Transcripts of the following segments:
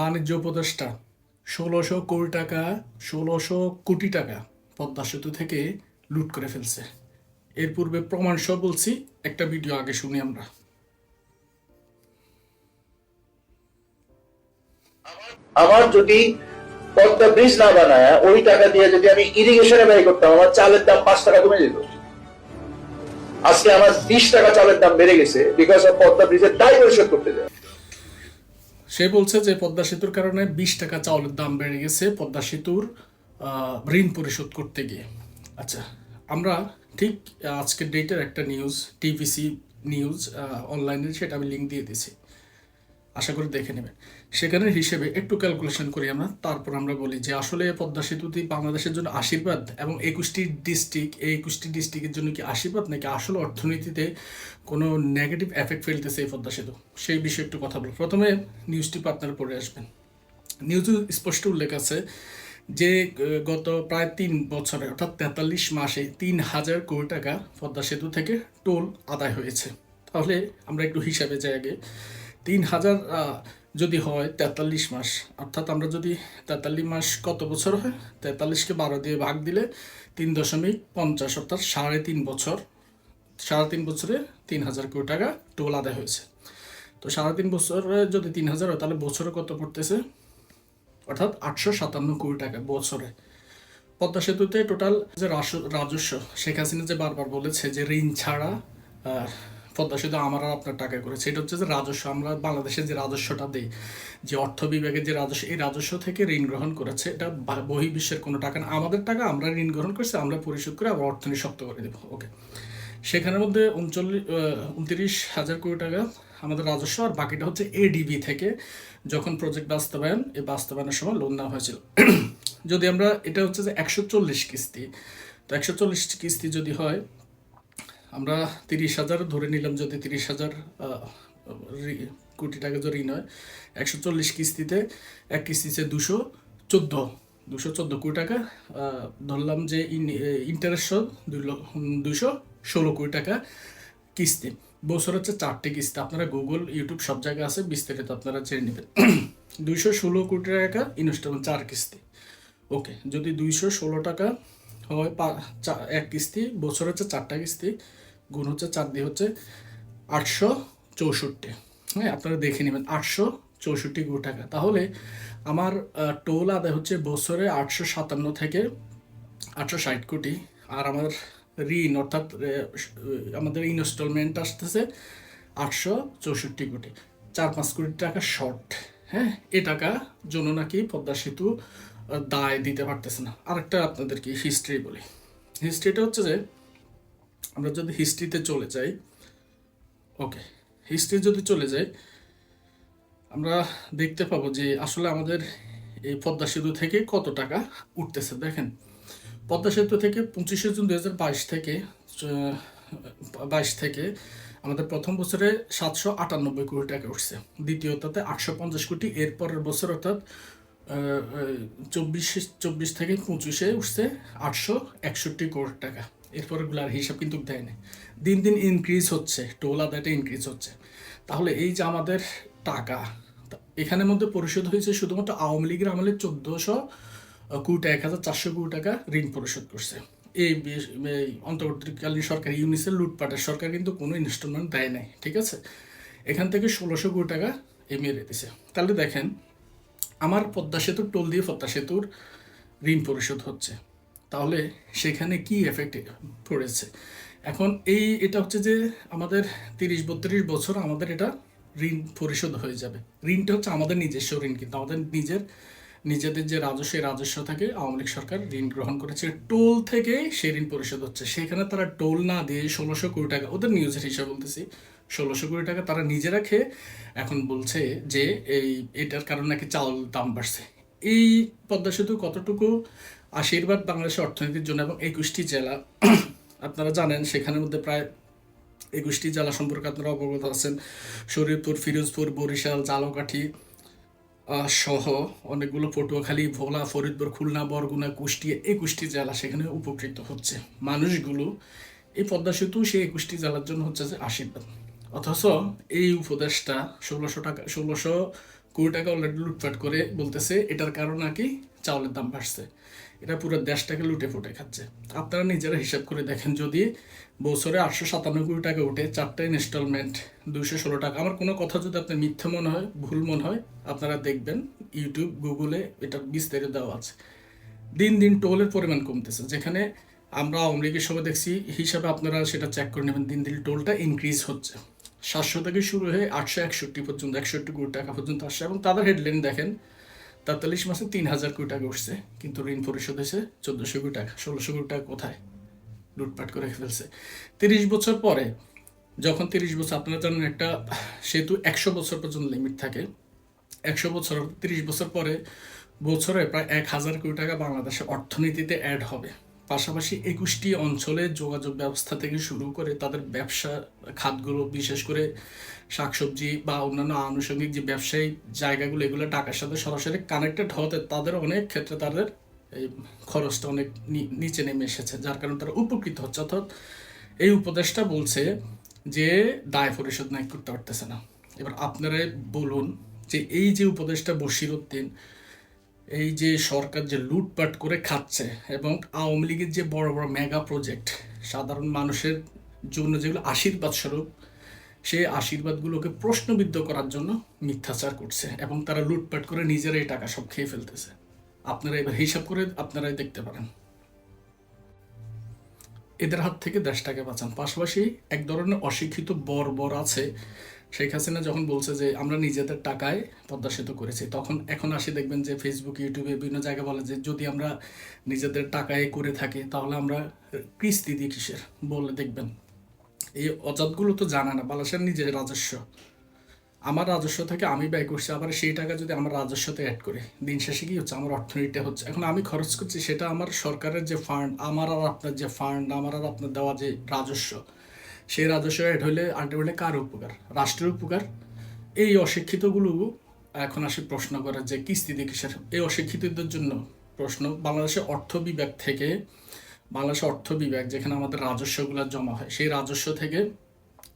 বাণিজ্য উপদেষ্টা, ষোলোশো কোটি টাকা, ষোলোশো কোটি টাকা পদ্মা সেতু থেকে লুট করে ফেলছে। এর পূর্বে প্রমাণ সহ বলছি, একটা ভিডিও আগে শুনি আমরা। আমার যদি পদ্মা ব্রিজ না বানায়, ওই টাকা দিয়ে যদি আমি ইরিগেশনে ব্যয় করতাম, আমার চালের দাম পাঁচ টাকা কমে যেত। আজকে আমার বিশ টাকা চালের দাম বেড়ে গেছে বিকজ অফ পদ্মা ব্রিজের দায় পরিশোধ করতে যায় সে বলছে যে পদ্মা সেতুর কারণে বিশ টাকা চাউলের দাম বেড়ে গেছে পদ্মা সেতুর ঋণ পরিশোধ করতে গিয়ে। আচ্ছা আমরা ঠিক আজকের ডেটের একটা নিউজ টিভিসি নিউজ অনলাইনে সেটা আমি লিঙ্ক দিয়ে দিয়েছি। আশা করি দেখে নেবেন। সেখানের হিসেবে একটু ক্যালকুলেশন করি আমরা। তারপর আমরা বলি যে আসলে পদ্মা সেতুটি বাংলাদেশের জন্য আশীর্বাদ এবং একুশটি ডিস্ট্রিক্ট এই একুশটি ডিস্ট্রিক্টের জন্য কি আশীর্বাদ নাকি আসলে অর্থনীতিতে কোনো নেগেটিভ এফেক্ট ফেলতেছে এই পদ্মা সেতু? সেই বিষয়ে একটু কথা বলি প্রথমে নিউজটি আপনারা পড়ে আসবেন। নিউজে স্পষ্ট উল্লেখ আছে যে গত প্রায় তিন বছরে, অর্থাৎ তেতাল্লিশ মাসে তিন হাজার কোটি টাকা পদ্মা সেতু থেকে টোল আদায় হয়েছে। তাহলে আমরা একটু হিসাবে যাই আগে। তিন হাজার যদি হয় তেতাল্লিশ মাস। অর্থাৎ আমরা যদি তেতাল্লিশ মাস কত বছর হয়? তেতাল্লিশকে বারো দিয়ে ভাগ দিলে তিন দশমিক পঞ্চাশ, অর্থাৎ সাড়ে তিন বছর। সাড়ে তিন বছরে তিন হাজার কোটি টাকা টোল আদায় হয়েছে। তো সাড়ে তিন বছরে যদি তিন হাজার হয়, তাহলে বছরে কত পড়তেছে? অর্থাৎ আটশো সাতান্ন কোটি টাকা বছরে। পদ্মা সেতুতে টোটাল যে রাজস্ব, শেখ হাসিনা যে বারবার বলেছে যে ঋণ ছাড়া পদ্মা সেতু আমার আর আপনার টাকা করেছে এটা হচ্ছে যে রাজস্ব, আমরা বাংলাদেশে যে রাজস্বটা দিই, যে অর্থ বিভাগের যে রাজস্ব, এই রাজস্ব থেকে ঋণ গ্রহণ করেছে, এটা বহির্বিশ্বের কোনো টাকা না। আমাদের টাকা আমরা ঋণ গ্রহণ করছি, আমরা পরিশোধ করে আবার অর্থনীতি শক্ত করে দেবো। ওকে সেখানের মধ্যে উনচল্লিশ উনত্রিশ হাজার কোটি টাকা আমাদের রাজস্ব, আর বাকিটা হচ্ছে এডিবি থেকে যখন প্রজেক্ট বাস্তবায়ন, এই বাস্তবায়নের সময় লোন নেওয়া হয়েছিল। যদি আমরা, এটা হচ্ছে যে একশো চল্লিশ কিস্তি, তো একশো চল্লিশ কিস্তি যদি হয় আমরা তিরিশ হাজার ধরে নিলাম যদি তিরিশ হাজার কোটি টাকা যদি ঋণ হয়, একশো চল্লিশ কিস্তিতে এক কিস্তিতে দুশো চোদ্দ দুশো চোদ্দ কোটি টাকা ধরলাম যে ইন্টারেস্ট দুশো ষোলো কোটি টাকা কিস্তি। বছর হচ্ছে চারটে কিস্তি। আপনারা গুগল ইউটিউব সব জায়গায় আছে, বিস্তারিত আপনারা জেনে নেবেন। দুইশো ষোলো কোটি টাকা ইনস্টলমেন্ট চার কিস্তি। ওকে যদি দুইশো ষোলো টাকা হয় এক কিস্তি, বছর হচ্ছে চারটা কিস্তি, গুণ হচ্ছে চার দিয়ে হচ্ছে আটশো চৌষট্টি। হ্যাঁ আপনারা দেখে নেবেন, আটশো চৌষট্টি কোটি টাকা। তাহলে আমার টোল আদায় হচ্ছে বছরে আটশো সাতান্ন থেকে আটশো ষাট কোটি। আর আমার ঋণ, অর্থাৎ আমাদের ইনস্টলমেন্ট আসতেছে আটশো চৌষট্টি কোটি। চার পাঁচ কোটি টাকা শর্ট হ্যাঁ এ টাকা জন্য নাকি পদ্মা সেতু দায় দিতে পারতেছে না। আরেকটা আপনাদেরকে হিস্ট্রি বলি। হিস্ট্রিটা হচ্ছে যে, আমরা যদি হিস্ট্রিতে চলে যাই ওকে হিস্ট্রি যদি চলে যাই, আমরা দেখতে পাবো যে আসলে আমাদের এই পদ্মা সেতু থেকে কত টাকা উঠতেছে। দেখেন, পদ্মা সেতু থেকে পঁচিশে জুন দু হাজার বাইশ থেকে বাইশ থেকে আমাদের প্রথম বছরে সাতশো আটানব্বই কোটি টাকা উঠছে। দ্বিতীয়টাতে আটশো পঞ্চাশ কোটি, এরপরের বছর অর্থাৎ চব্বিশ চব্বিশ থেকে পঁচিশে উঠছে আটশো একষট্টি কোটি টাকা। এরপরে গুলার হিসাব কিন্তু দেয় না দিন দিন ইনক্রিজ হচ্ছে টোল আদায়টা ইনক্রিজ হচ্ছে। তাহলে এই যে আমাদের টাকা এখানের মধ্যে পরিশোধ হয়েছে শুধুমাত্র আওয়ামী লীগের আমলে চোদ্দোশো কোটি এক হাজার চারশো কোটি টাকা ঋণ পরিশোধ করছে। এই অন্তর্বর্তীকালীন সরকার, ইউনিসেফ, লুটপাটের সরকার কিন্তু কোনো ইনস্টলমেন্ট দেয় নাই, ঠিক আছে? এখান থেকে ষোলোশো কোটি টাকা এ মেরে দিছে। তাহলে দেখেন আমার পদ্মা সেতুর টোল দিয়ে পদ্মা সেতুর ঋণ পরিশোধ হচ্ছে। তাহলে সেখানে কি এফেক্ট পড়েছে? এখন এই, এটা হচ্ছে যে আমাদের তিরিশ বত্রিশ বছর আমাদের এটা ঋণ পরিশোধ হয়ে যাবে। ঋণটা হচ্ছে আমাদের নিজস্ব ঋণ, কিন্তু আমাদের নিজের, নিজেদের যে রাজস্ব রাজস্ব থেকে আওয়ামী লীগ সরকার ঋণ গ্রহণ করেছে। টোল থেকে সেই ঋণ পরিশোধ হচ্ছে। সেখানে তারা টোল না দিয়ে ষোলোশো কোটি টাকা, ওদের নিউজের হিসাব বলতেছি ষোলোশো কোটি টাকা তারা নিজেরা খেয়ে এখন বলছে যে এই, এটার কারণে নাকি চাউল দাম বাড়ছে। এই পদ্মা সেতু কতটুকু আশীর্বাদ বাংলাদেশের অর্থনীতির জন্য এবং একুশটি জেলা, আপনারা জানেন সেখানের মধ্যে প্রায় একুশটি জেলা সম্পর্কে আপনারা অবগত আছেন। শরীরপুর ফিরোজপুর, বরিশাল, জালকাঠি সহ অনেকগুলো পটুয়াখালী, ভোলা, ফরিদপুর, খুলনা, বরগুনা, কুষ্টিয়া একুশটি জেলা সেখানে উপকৃত হচ্ছে। মানুষগুলো এই পদ্মা সেতু সেই একুশটি জেলার জন্য হচ্ছে যে আশীর্বাদ। অথচ এই উপদেশটা ষোলোশো টাকা, ষোলোশো কোটি টাকা অলরেডি লুটপাট করে বলতেছে, এটার কারণ নাকি চাউলের দাম বাড়ছে। এটা পুরো দেশটাকে লুটে ফুটে খাচ্ছে। আপনারা নিজেরা হিসাব করে দেখেন যদি বছরে আটশো সাতান্ন কোটি টাকা উঠে চারটে ইনস্টলমেন্ট দুশো ষোলো টাকা। আমার কোনো কথা যদি আপনার মিথ্যে মনে হয়, ভুল মনে হয়, আপনারা দেখবেন ইউটিউব গুগলে এটা বিস্তারিত দেওয়া আছে। দিন দিন টোলের পরিমাণ কমতেছে। যেখানে আমরা আওয়ামী লীগের সময় দেখছি, হিসাবে আপনারা সেটা চেক করে নেবেন, দিন দিন টোলটা ইনক্রিজ হচ্ছে। সাতশো থেকে শুরু হয়ে আটশো একষট্টি পর্যন্ত, একষট্টি কোটি টাকা পর্যন্ত আসছে। এবং তাদের হেডলাইন দেখেন, তেতাল্লিশ মাসে তিন হাজার কোটি টাকা উঠছে, কিন্তু ঋণ পরিশোধ হয়েছে চোদ্দোশো কোটি টাকা, ষোলোশো কোটি টাকা কোথায়? লুটপাট করে ফেলছে। তিরিশ বছর পরে, যখন তিরিশ বছর, আপনারা জানেন একটা সেতু একশো বছর পর্যন্ত লিমিট থাকে। একশো বছর, তিরিশ বছর পরে বছরে প্রায় এক হাজার কোটি টাকা বাংলাদেশের অর্থনীতিতে অ্যাড হবে। পাশাপাশি একুশটি অঞ্চলে যোগাযোগ ব্যবস্থা থেকে শুরু করে তাদের ব্যবসা খাতগুলো, বিশেষ করে শাকসবজি বা অন্যান্য আনুষঙ্গিক যে ব্যবসায়ী জায়গাগুলো, এগুলো টাকার সাথে সরাসরি কানেক্টেড হতে তাদের অনেক ক্ষেত্রে তাদের এই খরচটা অনেক নিচে নেমে এসেছে, যার কারণে তারা উপকৃত হচ্ছে। অর্থাৎ এই উপদেশটা বলছে যে দায় পরিশোধ নাই, করতে পারতেছে না। এবার আপনারা বলুন যে এই যে উপদেশটা বশির উদ্দিন এই যে সরকার যে লুটপাট করে খাচ্ছে এবং আওয়ামী লীগের যে বড় বড় মেগা প্রজেক্ট সাধারণ মানুষের জন্য যেগুলো আশীর্বাদ স্বরূপ, সেই আশীর্বাদগুলোকে প্রশ্নবিদ্ধ করার জন্য মিথ্যাচার করছে এবং তারা লুটপাট করে নিজেরাই টাকা সব খেয়ে ফেলতেছে। আপনারা এবার হিসাব করে আপনারাই দেখতে পারেন। এদের হাত থেকে দেশটাকে বাঁচান। পাশাপাশি এক ধরনের অশিক্ষিত বর বর আছে। শেখ হাসিনা যখন বলছে যে, আমরা নিজেদের টাকায় পদ্মা সেতু করেছি, তখন এখন আসি দেখবেন যে ফেসবুক ইউটিউবে বিভিন্ন জায়গায় বলে যে, যদি আমরা নিজেদের টাকায় করে থাকি, তাহলে আমরা কিস্তি দিয়ে কিসের? বলে দেখবেন। এই অজাতগুলো তো জানা না বালাসের নিজের রাজস্ব। আমার রাজস্ব থেকে আমি ব্যয় করছি, আবার সেই টাকা যদি আমার রাজস্বতে অ্যাড করি, দিন শেষে কি হচ্ছে? আমার অর্থনীতিটা হচ্ছে। এখন আমি খরচ করছি সেটা আমার সরকারের যে ফান্ড আমার আর আপনার যে ফান্ড আমার আর আপনার দেওয়া যে রাজস্ব, সেই রাজস্ব অ্যাড হলে আলটিমেটলি কার উপকার? রাষ্ট্রের উপকার? এই অশিক্ষিতগুলো এখন আসি প্রশ্ন করে যে কিস্তি দিয়ে কিসের? এই অশিক্ষিতদের জন্য প্রশ্ন। বাংলাদেশের অর্থ বিভাগ থেকে, বাংলাদেশের অর্থ বিভাগ যেখানে আমাদের রাজস্বগুলো জমা হয়, সেই রাজস্ব থেকে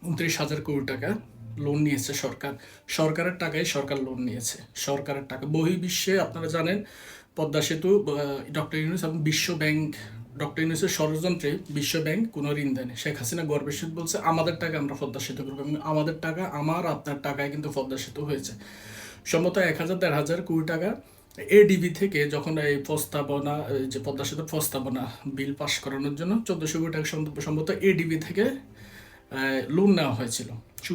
উনত্রিশ হাজার কোটি টাকা লোন নিয়েছে সরকার। সরকারের টাকায় সরকার লোন নিয়েছে। সরকারের টাকা। বহির্বিশ্বে আপনারা জানেন, পদ্মা সেতু ডক্টর ইউনুস এবং বিশ্ব ব্যাংক, ডক্টর ইউনুসের ষড়যন্ত্রে বিশ্ব ব্যাংক কোনো ঋণ দেয়নি। শেখ হাসিনা গর্বের সহিত বলছে, আমাদের টাকা আমরা পদ্মা সেতু করব এবং আমাদের টাকা আমার, আপনার টাকায় কিন্তু পদ্মা সেতু হয়েছে। সম্ভবত এক হাজার, দেড় হাজার কুড়ি টাকা এডিবি থেকে যখন এই প্রস্তাবনা যে পদ্মা সেতুর প্রস্তাবনা, বিল পাশ করানোর জন্য চোদ্দশো কোটি টাকা সম্ভব- সম্ভবত এডিবি থেকে লোন নেওয়া হয়েছিল।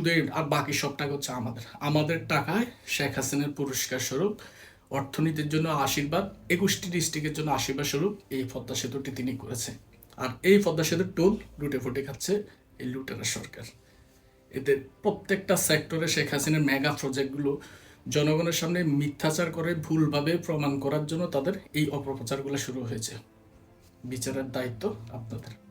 এই- আর বাকি সব টাকা হচ্ছে আমাদের। আমাদের টাকায় শেখ হাসিনার পুরস্কার স্বরূপ, অর্থনীতির জন্য আশীর্বাদ, একুশটি ডিস্ট্রিক্টের জন্য আশীর্বাদ স্বরূপ এই পদ্মা সেতুটি তিনি করেছে আর এই পদ্মা সেতুর টোল লুটে ফুটে খাচ্ছে এই লুটেরা সরকার। এদের প্রত্যেকটা সেক্টরে শেখ হাসিনার মেগা প্রজেক্টগুলো জনগণের সামনে মিথ্যাচার করে, ভুলভাবে প্রমাণ করার জন্য তাদের এই অপপ্রচারগুলো শুরু হয়েছে। বিচারের দায়িত্ব আপনাদের।